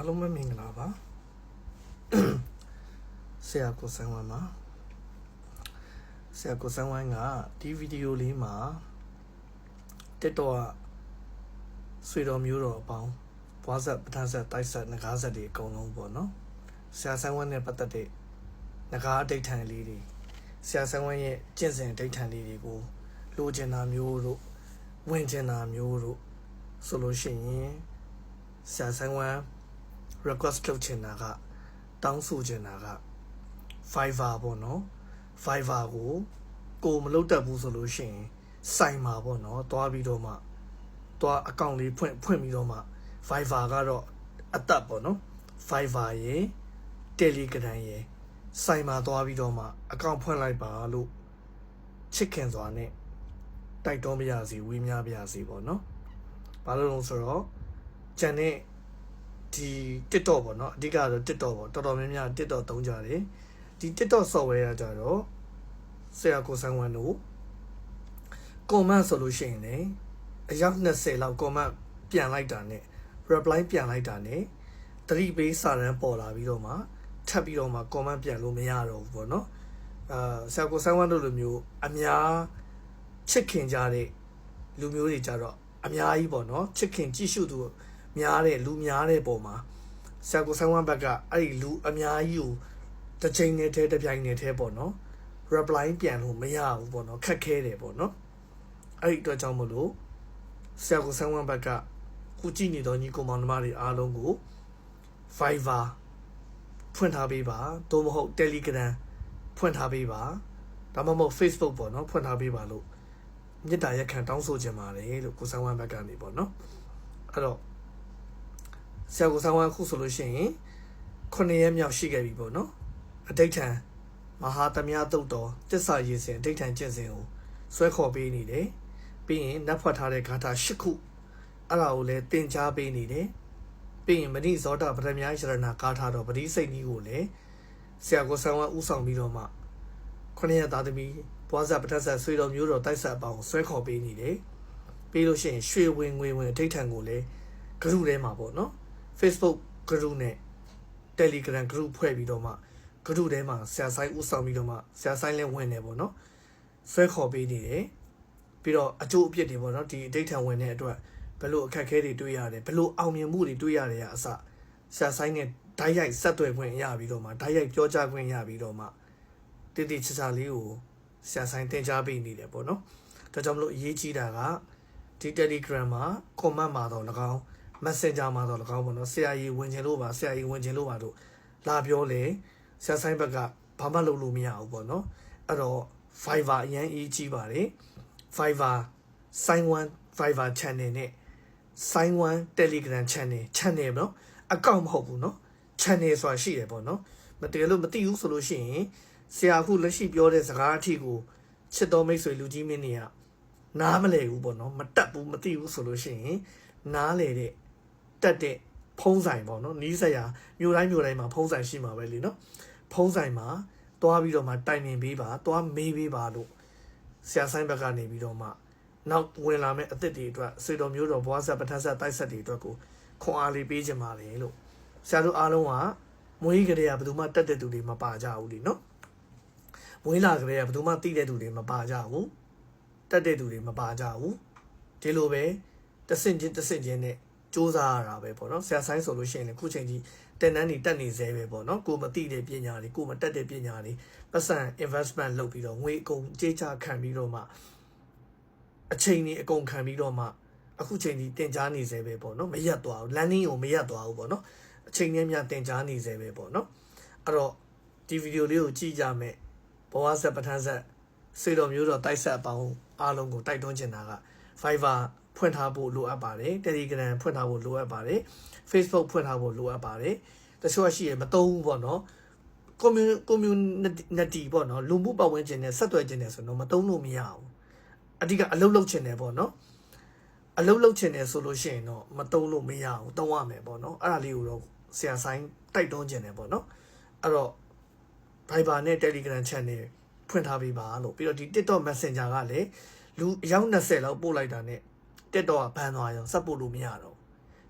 အားလုံးပဲမင်္ဂလာပါဆရာကိုစံဝမ်းပါဆရာကိုစံဝမ်းကဒီဗီဒီယိုလေးမှာတက်တော့ဆွေတော်မျိုးတော်အပေါင်းဘွားဆက်ပထဆက်တိုက်ဆက်ငကားဆက်တွေအကုန်လုံးပေါ့နော်ဆရာစံဝမ်းနဲ့ပတ်သက်တဲ့ငကားအဋိဋ္ဌံလေးတွေဆရာစံဝမ်းရဲ့ကျင့်စဉ်အဋိဋ္ဌံလေးတွေကိုလိုချင်တာမျိုးတို့ဝင်ချင်တာမျိုးတို့ဆိုလို့ရှိရင်ဆရာစံဝမ်း request လုပ်ချင်တာကတောင်းဆိုချင်တာက Fiverr ပေါ့နော် Fiverr ကိုကိုမလုပ်တတ်ဘူးဆိုလို့ရှိရင်စိုင်မှာပေါ့နော်တွားပြီးတော့မှတွားအကောင့်လေးဖွင့်ဖွင့်ပြီးတော့မှ Fiverr ကတော့အသက်ပေါ့နော် Fiverr ရေ Telegram ရေစိုင်မှာတွားပြီးတော့မှအကောင့်ဖွင့်လိုက်ပါလို့ချစ်ခင်စွာနဲ့တိုက်တွန်းပါရစီဝေးများပါရစီပေါ့နော်ဘာလို့လဲဆိုတော့ဂျန်နဲ့ ဒီ TikTok ပေါ့နော်အဓိကတော့ TikTok ပေါ့တော်တော်များများ TikTok သုံးကြတယ်ဒီ TikTok software ကကြတော့ဆရာကိုစံဝမ်တို့ comment ဆိုလို့ရှိရင်လေအယောက်20လောက် comment ပြန်လိုက်တာနဲ့ reply ပြန်လိုက်တာနဲ့တတိပေးစာရန်ပေါ်လာပြီးတော့မှထပ်ပြီးတော့မှ comment ပြန်လို့မရတော့ဘူးပေါ့နော်အာဆရာကိုစံဝမ်တို့လိုမျိုးအများချစ်ခင်ကြတဲ့လူမျိုးတွေကြတော့အများကြီးပေါ့နော်ချစ်ခင်ကြည့်ရှုသူ များတဲ့လူများတဲ့ပုံမှာဆရာကိုစံဝမ်ဘက်ကအဲ့ဒီလူအများကြီးကိုတစ်ချိန်နဲ့တည်းတစ်ပြိုင်နဲ့တည်းပေါ့နော် reply ပြန်လို့မရဘူးပေါ့နော်ခက်ခဲတယ်ပေါ့နော်အဲ့ဒီအတွက်ကြောင့်မလို့ဆရာကိုစံဝမ်ဘက်ကခုကြည့်နေတော့ညီကောင်မောင်နှမတွေအားလုံးကို Fiverr ဖွင့်ထားပေးပါသို့မဟုတ် Telegram ဖွင့်ထားပေးပါဒါမှမဟုတ် Facebook ပေါ့နော်ဖွင့်ထားပေးပါလို့မေတ္တာရက်ခံတောင်းဆိုချင်ပါတယ်လို့ကိုစံဝမ်ဘက်ကနေပေါ့နော်အဲ့တော့ ဆရာကိုစံဝမ်ခုဆိုလို့ရှိရင်9ရက်မြောက်ရှိခဲ့ပြီပေါ့နော်အတိတ်ထံမဟာသမယသုတ်တော်တစ္ဆာရည်စဉ်အတိတ်ထံကျင့်စဉ်ကိုဆွဲခေါ်ပေးနေတယ်ပြီးရင်နတ်ဖွက်ထားတဲ့ဂါထာ၈ခုအဲ့ဒါကိုလည်းတင် जा ပေးနေတယ်ပြီးရင်မဏိဇောတာပရမယရဏဂါထာတော်ပရိစိတ်ကြီးကိုလည်းဆရာကိုစံဝမ်ဥဆောင်ပြီးတော့မှခொနည်းသားသမီးဘွားစားပထက်ဆက်ဆွေတော်မျိုးတော်တိုက်ဆက်အပေါင်းကိုဆွဲခေါ်ပေးနေတယ်ပြီးလို့ရှိရင်ရွှေဝင်ငွေဝင်အထိတ်ထန်ကိုလည်း group ထဲမှာပေါ့နော် Facebook group နဲ့ Telegram group ဖွဲ့ပြီးတော့မှ group ထဲမှာဆရာဆိုင်ဥဆောင်ပြီးတော့မှဆရာဆိုင်လည်းဝင်နေပေါ့နော်ဆွဲခေါ်ပေးနေတယ်ပြီးတော့အကျိုးအပြစ်တွေပေါ့နော်ဒီအထိတ်ထန်ဝင်တဲ့အတွက်ဘယ်လိုအခက်အခဲတွေတွေ့ရတယ်ဘယ်လိုအောင်မြင်မှုတွေတွေ့ရတယ်အစဆရာဆိုင်နဲ့ဓာတ်ရိုက်ဆက်သွယ်ခွင့်ရပြီးတော့မှဓာတ်ရိုက်ပြောကြားခွင့်ရပြီးတော့မှတိတိကျကျလေးကိုဆရာဆိုင်တင် जा ပေးနေတယ်ပေါ့နော်ဒါကြောင့်မလို့အရေးကြီးတာကဒီ Telegram မှာ comment မှာတော့၎င်း Messenger မှာတော့၎င်းပေါ့နော်ဆရာကြီးဝင်ချင်လို့ပါဆရာကြီးဝင်ချင်လို့ပါတို့လာပြောလေဆရာဆိုင်ဘက်ကဘာမှလုပ်လို့မရဘူးပေါ့နော်အဲ့တော့ Fiverr အရင်အရေးကြီးပါတယ် Fiverr sign one Fiverr channel နဲ့ sign one Telegram channel channel ပေါ့နော်အကောင့်မဟုတ်ဘူးเนาะ channel ဆိုတာရှိတယ်ပေါ့နော်မတကယ်လို့မသိဘူးဆိုလို့ရှိရင်ဆရာခုလက်ရှိပြောတဲ့စကားအထီကိုချစ်တော်မိတ်ဆွေလူကြီးမင်းတွေကနားမလဲဘူးပေါ့နော်မတက်ဘူးမသိဘူးဆိုလို့ရှိရင်နားလေတဲ့ တက်တဲ့ဖုံးဆိုင်ပေါ့နော်နီးစရာမြို့တိုင်းမြို့တိုင်းမှာဖုံးဆိုင်ရှိမှာပဲလीနော်ဖုံးဆိုင်မှာတွားပြီးတော့မှတိုင်ပင်ပေးပါတွားမေးပေးပါလို့ဆရာဆိုင်ဘက်ကနေပြီးတော့မှနောက်ဝင်လာမဲ့အသစ်တွေအတွက်စေတော်မျိုးတော်ဘွားဆက်ပထက်ဆက်တိုက်ဆက်တွေအတွက်ကိုခွန်အားလေးပေးချင်ပါလေလို့ဆရာတို့အားလုံးကမွေးကလေးကဘယ်သူမှတက်တဲ့သူတွေမပါကြဘူးလीနော်မွေးလာကလေးကဘယ်သူမှတိတဲ့သူတွေမပါကြဘူးတက်တဲ့သူတွေမပါကြဘူးဒီလိုပဲတဆင့်ချင်းတဆင့်ချင်းနဲ့ စူးစမ်းရတာပဲပေါ့နော်ဆရာဆိုင်ဆိုလို့ရှိရင်လည်းခုချိန်ကြီးတင်တန်းနေတက်နေသေးပဲပေါ့နော်ကိုမသိတဲ့ပညာတွေကိုမတက်တဲ့ပညာတွေပတ်စံ investment လုပ်ပြီးတော့ငွေအကုန်ကြေးချခံပြီးတော့မှအချိန်ကြီးအကုန်ခံပြီးတော့မှအခုချိန်ကြီးတင် जा နေသေးပဲပေါ့နော်မရက်သွားဘူး landing ကိုမရက်သွားဘူးပေါ့နော်အချိန်ကြီးများတင် जा နေသေးပဲပေါ့နော်အဲ့တော့ဒီဗီဒီယိုလေးကိုကြည့်ကြမယ်ဘဝဆက်ပဋ္ဌာန်းဆက်စေတော်မျိုးတော်တိုက်ဆက်အပေါင်းအားလုံးကိုတိုက်တွန်းချင်တာက Fiverr ဖွင့်ထားဖို့လိုအပ်ပါတယ် Telegram ဖွင့်ထားဖို့လိုအပ်ပါတယ် Facebook ဖွင့်ထားဖို့လိုအပ်ပါတယ်တချို့ကရှိရမသုံးဘူးပေါ့နော် community community ပေါ့နော်လူမှုပတ်ဝန်းကျင်နဲ့ဆက်သွယ်ခြင်းနဲ့ဆိုတော့မသုံးလို့မရဘူးအဓိကအလုပ်လုပ်ခြင်းနဲ့ပေါ့နော်အလုပ်လုပ်ခြင်းနဲ့ဆိုလို့ရှိရင်တော့မသုံးလို့မရဘူးသုံးရမယ်ပေါ့နော်အဲ့ဒါလေးကိုတော့ဆရာဆိုင်တိုက်တွန်းခြင်းနဲ့ပေါ့နော်အဲ့တော့ Viber နဲ့ Telegram channel ဖွင့်ထားပေးပါလို့ပြီးတော့ဒီ TikTok Messenger ကလည်းလူအယောက်20လောက်ပို့လိုက်တာနဲ့ TikTok ကဘန်သွားရောစပ်ပို့လို့မရတော့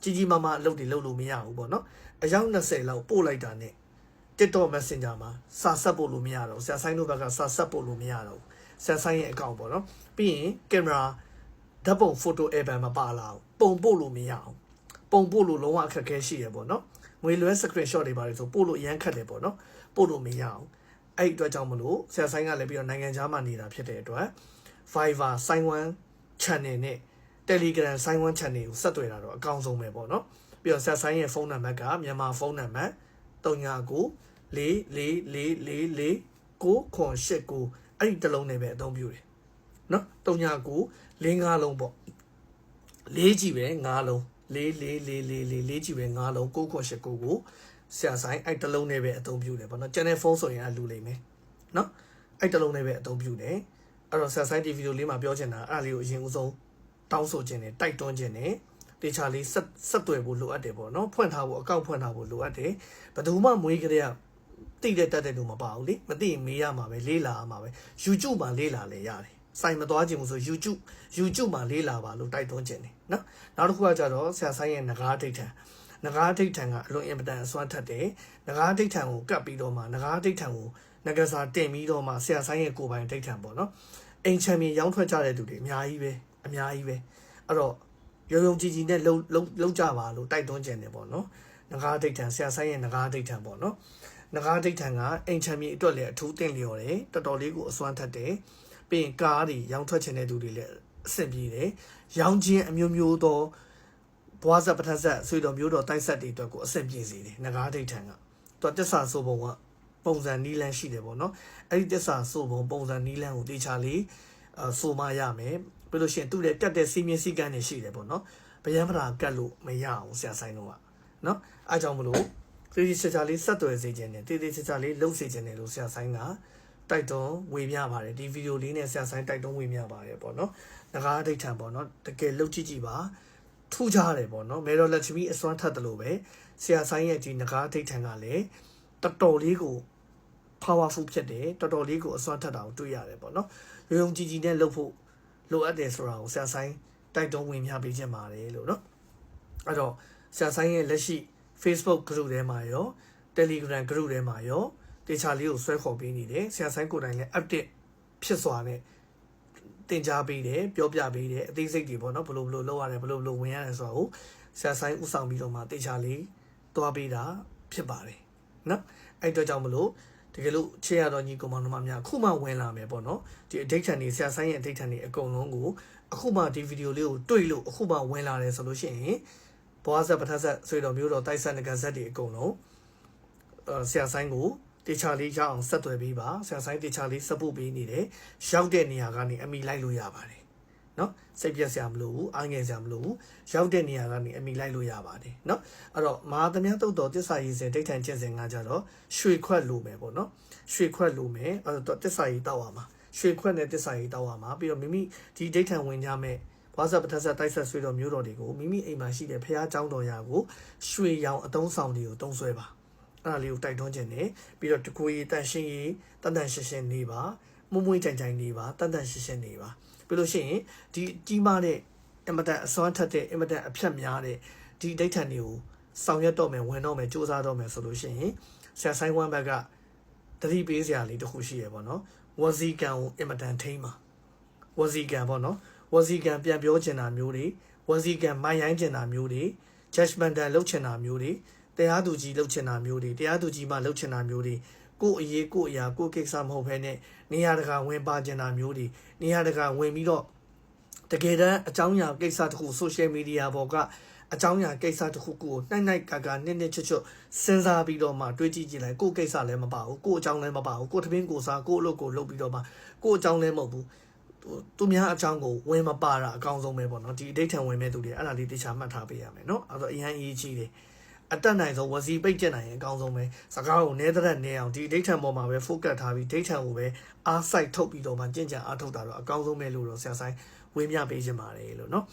ကြီးကြီးမားမားအလုပ်တွေလုပ်လို့မရဘူးပေါ့နော်အယောက်20လောက်ပို့လိုက်တာနဲ့ TikTok Messenger မှာစာဆက်ပို့လို့မရတော့ဆရာဆိုင်တို့ဘက်ကစာဆက်ပို့လို့မရတော့ဆရာဆိုင်ရဲ့အကောင့်ပေါ့နော်ပြီးရင်ကင်မရာဓာတ်ပုံ photo album မပါလာဘူးပုံပို့လို့မရအောင်ပုံပို့လို့လုံးဝအခက်အခဲရှိရပေါ့နော်ငွေလွှဲ screenshot တွေပါတယ်ဆိုပို့လို့အရန်ခက်တယ်ပေါ့နော်ပို့လို့မရအောင်အဲ့ဒီအတွက်ကြောင့်မလို့ဆရာဆိုင်ကလည်းပြီးတော့နိုင်ငံခြားမှာနေတာဖြစ်တဲ့အတွက် Fiverr ဆိုင်ဝမ် channel နဲ့ Telegram ဆိုင်ဝမ် channel ကိုဆက်သွယ်တာတော့အကောင်းဆုံးပဲပေါ့နော်ပြီးတော့ဆရာဆိုင်ရဲ့ဖုန်းနံပါတ်ကမြန်မာဖုန်းနံပါတ်39 4 4 4 4 4 9ခွန်8ကိုအဲ့ဒီတစ်လုံးနဲ့ပဲအသုံးပြုတယ်နော်39 4 5လုံးပေါ့လေးကြည့်ပဲ5လုံးလေးလေးလေးလေးလေးလေးကြည့်ပဲ5လုံး9ခွန်8ကိုကိုဆရာဆိုင်အဲ့တစ်လုံးနဲ့ပဲအသုံးပြုတယ်ပေါ့နော် channel phone ဆိုရင်အလူလိမ့်မယ်နော်အဲ့တစ်လုံးနဲ့ပဲအသုံးပြုတယ်အဲ့တော့ဆရာဆိုင်ဒီဗီဒီယိုလေးမှာပြောချင်တာအဲ့ဒါလေးကိုအရင်ဦးဆုံး တောင်းဆိုခြင်းနဲ့တိုက်တွန်းခြင်းနဲ့တေချာလေးဆက်ဆက်သွယ်ဖို့လိုအပ်တယ်ပေါ့နော်ဖွင့်ထားဖို့အကောင့်ဖွင့်ထားဖို့လိုအပ်တယ်ဘယ်သူမှမွေးကြတဲ့တိတဲ့တက်တဲ့လူမပါဘူးလေမသိရင်မေးရမှာပဲလေးလာရမှာပဲ YouTube မှာလေးလာလဲရတယ်စိုင်မသွားခြင်းဘူးဆို YouTube YouTube မှာလေးလာပါလို့တိုက်တွန်းခြင်းတယ်နော်နောက်တစ်ခုကကြတော့ဆရာဆိုင်ရဲ့ငကားဒိဋ္ဌံငကားဒိဋ္ဌံကအလွန်အင်မတန်အစွမ်းထက်တယ်ငကားဒိဋ္ဌံကိုကတ်ပြီးတော့မှငကားဒိဋ္ဌံကိုငကစားတင်ပြီးတော့မှဆရာဆိုင်ရဲ့ကိုယ်ပိုင်ဒိဋ္ဌံပေါ့နော်အိမ်ချမ်းမြေရောင်းထွက်ကြတဲ့သူတွေအများကြီးပဲ အများကြီးပဲအဲ့တော့ရုံရုံကြည်ကြည်နဲ့လှုပ်လှုပ်လှုပ်ကြပါလို့တိုက်တွန်းခြင်းတယ်ပေါ့နော်ငကားဒိဋ္ဌံဆရာဆိုင်ရဲ့ငကားဒိဋ္ဌံပေါ့နော်ငကားဒိဋ္ဌံကအိမ်ချမ်းမြေအတွက်လည်းအထူးတင့်လျော်တယ်တော်တော်လေးကိုအစွမ်းထက်တယ်ပြီးရင်ကားတွေရောင်းထွက်ခြင်းတဲ့သူတွေလည်းအဆင်ပြေတယ်ရောင်းခြင်းအမျိုးမျိုးသောဘွားဆက်ပထက်ဆက်ဆွေတော်မျိုးတော်တိုက်ဆက်တွေအတွက်ကိုအဆင်ပြေစေတယ်ငကားဒိဋ္ဌံကသူတစ္ဆာဆိုပုံကပုံစံနီးလန်းရှိတယ်ပေါ့နော်အဲ့ဒီတစ္ဆာဆိုပုံပုံစံနီးလန်းကိုတေချာလေးအဆိုမှရမယ် ပြီးလို့ရှိရင်သူ့ရဲ့တက်တဲ့စီးမြင့်စည်းကမ်းတွေရှိတယ်ပေါ့နော်ဗျံပရာကတ်လို့မရအောင်ဆရာဆိုင်တော့ကနော်အားကြောင့်မလို့သေသေးချာချာလေးဆက်သွယ်စေခြင်းနဲ့သေသေးချာချာလေးလှုပ်စေခြင်းနဲ့လို့ဆရာဆိုင်ကတိုက်တွန်းဝေမျှပါတယ်ဒီဗီဒီယိုလေးနဲ့ဆရာဆိုင်တိုက်တွန်းဝေမျှပါတယ်ပေါ့နော်ငကားအဋ္ဌံပေါ့နော်တကယ်လှုပ်ကြည့်ကြည့်ပါထူးခြားတယ်ပေါ့နော်မေတော်လက်ချမီအစွမ်းထက်တယ်လို့ပဲဆရာဆိုင်ရဲ့ဒီငကားအဋ္ဌံကလည်းတော်တော်လေးကို powerful ဖြစ်တယ်တော်တော်လေးကိုအစွမ်းထက်တာကိုတွေ့ရတယ်ပေါ့နော်ရုံရုံကြည်ကြည်နဲ့လှုပ်ဖို့ လိုအပ်တယ်ဆိုတာကိုဆရာဆိုင်တိုက်တွန်းဝင်ပြပေးခြင်းပါတယ်လို့နော်အဲ့တော့ဆရာဆိုင်ရဲ့လက်ရှိ Facebook group ထဲမှာရော Telegram group ထဲမှာရောတေချာလေးကိုဆွဲခေါ်ပေးနေတယ်ဆရာဆိုင်ကိုယ်တိုင်လည်း update ဖြစ်စွာနဲ့တင် जा ပေးတယ်ပြောပြပေးတယ်အသေးစိတ်တွေပေါ့နော်ဘယ်လိုဘယ်လိုလုပ်ရတယ်ဘယ်လိုဘယ်လိုဝင်ရတယ်ဆိုတာကိုဆရာဆိုင်ဥဆောင်ပြီးတော့မှတေချာလေးတွားပေးတာဖြစ်ပါတယ်နော်အဲ့အတွက်ကြောင့်မလို့ တကယ်လို့ချေရတော်ညီကောင်မတို့များအခုမှဝင်လာမယ်ပေါ့နော်ဒီ addiction တွေဆရာဆိုင်ရဲ့ addiction တွေအကုန်လုံးကိုအခုမှဒီဗီဒီယိုလေးကိုတွေ့လို့အခုမှဝင်လာတယ်ဆိုလို့ရှိရင်ဘွားဆက်ပထက်ဆက်ဆွေတော်မျိုးတော်တိုက်ဆက်ငကဆက်တွေအကုန်လုံးအဲဆရာဆိုင်ကိုတေချာလေးရအောင်ဆက်သွယ်ပေးပါဆရာဆိုင်တေချာလေးစပုတ်ပေးနေတယ်ရောက်တဲ့နေရာကနေအမိလိုက်လို့ရပါတယ် နော်စိတ်ပြက်စရာမလိုဘူးအားငယ်စရာမလိုဘူးရောက်တဲ့နေရာကနေအမိလိုက်လို့ရပါတယ်နော်အဲ့တော့မဟာသမ ्या တုတ်တော်တစ္ဆာရေးစင်ဒိဋ္ဌံကျင့်စဉ်ကကြတော့ရွှေခွက်လိုမယ်ပေါ့နော်ရွှေခွက်လိုမယ်အဲ့တော့တစ္ဆာရေးတောက်ရမှာရွှေခွက်နဲ့တစ္ဆာရေးတောက်ရမှာပြီးတော့မိမိဒီဒိဋ္ဌံဝင်ကြမဲ့ဘွားဆက်ပထက်ဆက်တိုက်ဆက်ဆွေတော်မျိုးတော်တွေကိုမိမိအိမ်မှာရှိတဲ့ဖះเจ้าတော်ရာကိုရွှေရောင်အတုံးဆောင်တွေကိုတုံးဆွဲပါအဲ့ဒါလေးကိုတိုက်တွန်းခြင်းနဲ့ပြီးတော့တကူရီတန်ရှင်းရီတန်တန်ရှင်းရှင်းနေပါမွမွေးကြိုင်ကြိုင်နေပါတန်တန်ရှင်းရှင်းနေပါ ပြီးလို့ရှိရင်ဒီကြီးမားတဲ့အင်မတန်အစွမ်းထက်တဲ့အင်မတန်အဖြတ်များတဲ့ဒီဒိဋ္ဌံတွေကိုဆောင်ရွက်တော့မယ်ဝင်တော့မယ်စူးစမ်းတော့မယ်ဆိုလို့ရှိရင်ဆရာဆိုင်ဝမ်ဘက်ကတတိပေးစရာလေးတစ်ခုရှိရပေါ့နော်ဝစီကံကိုအင်မတန်ထိမ့်ပါဝစီကံပေါ့နော်ဝစီကံပြန်ပြောချင်တာမျိုးတွေဝစီကံမိုင်းရိုင်းချင်တာမျိုးတွေ judgmental လုပ်ချင်တာမျိုးတွေတရားသူကြီးလုပ်ချင်တာမျိုးတွေတရားသူကြီးမှလုပ်ချင်တာမျိုးတွေ ကိုအရေးကိုအရာကိုကိစ္စမဟုတ်ဘဲနဲ့နေရာတကာဝင်ပါချင်တာမျိုးတွေနေရာတကာဝင်ပြီးတော့တကယ်တမ်းအကြောင်းအရာကိစ္စတခု social media ပေါ်ကအကြောင်းအရာကိစ္စတခုကိုနိုင်နိုင်ကာကာနစ်နစ်ချွတ်ချွတ်စဉ်းစားပြီးတော့မှတွေးကြည့်ကြည့်လိုက်ကိုယ်ကိစ္စလည်းမပါဘူးကိုယ်အကြောင်းလည်းမပါဘူးကိုယ်တပင်းကိုစားကိုယ်အလုပ်ကိုလုပ်ပြီးတော့မှကိုယ်အကြောင်းလည်းမဟုတ်ဘူးသူများအကြောင်းကိုဝင်မပါတာအကောင်းဆုံးပဲပေါ့နော်ဒီအဋိဌံဝင်မဲ့သူတွေအဲ့ဒါလေးတေချာမှတ်ထားပေးရမယ်နော်အဲ့တော့အရင်အရေးကြီးတယ် အတက်နိုင်ဆုံးဝစီပိတ်ကျက်နိုင်ရင်အကောင်းဆုံးပဲစကားကိုနဲတဲ့နဲအောင်ဒီဒိဋ္ဌံပေါ်မှာပဲ focus ထားပြီးဒိဋ္ဌံကိုပဲအားစိုက်ထုတ်ပြီးတော့မှကြင်ကြံအားထုတ်တာတော့အကောင်းဆုံးပဲလို့တော့ဆရာဆိုင်ဝေမျှပေးခြင်းပါတယ်လို့နော်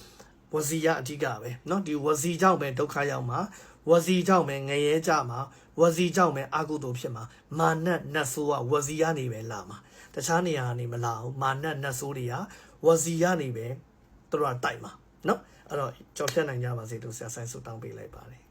ဝစီရအဓိကပဲเนาะဒီဝစီကြောင့်ပဲဒုက္ခရောက်မှာဝစီကြောင့်ပဲငရဲကြမှာဝစီကြောင့်ပဲအာကုသိုလ်ဖြစ်မှာမာနတ်နတ်ဆိုးကဝစီရနေပဲလာမှာတခြားနေရာကနေမလာဘူးမာနတ်နတ်ဆိုးတွေကဝစီရနေပဲသူတို့ကတိုက်မှာเนาะ အဲ့တော့ကြော်ဖြတ်နိုင်ကြပါစေလို့ဆရာဆိုင်ဆုတောင်းပေးလိုက်ပါတယ်